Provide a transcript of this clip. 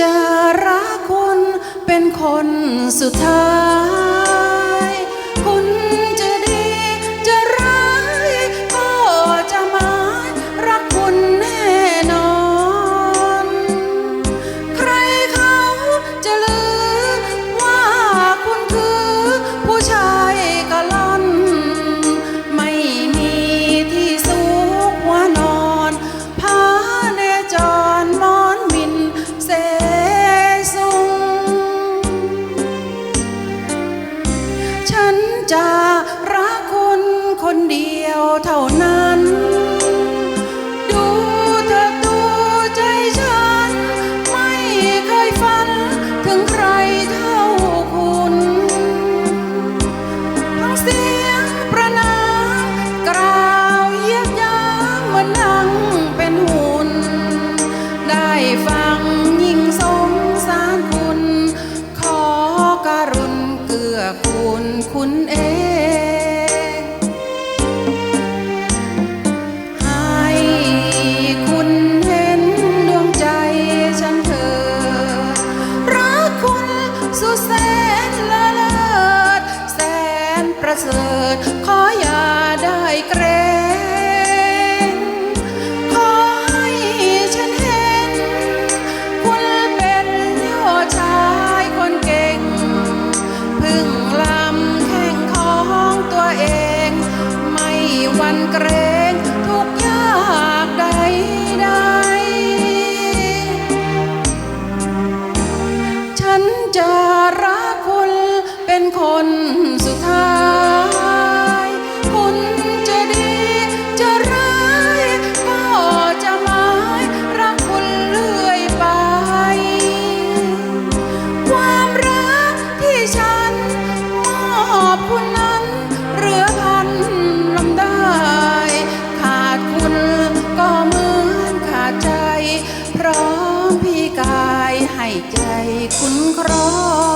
จะรักคุณเป็นคนสุดท้าย เพื่อคุณคุณเองให้คุณเห็นดวงใจฉันเธอ รักคุณสุดแสนละเลิศแสนประเสริฐขออย่าได้เกรง จะรักคุณเป็นคนสุดท้าย คุณจะดีจะร้ายก็จะหมายรักคุณเรื่อยไป ความรักที่ฉันมอบคุณ ใจคุณครอง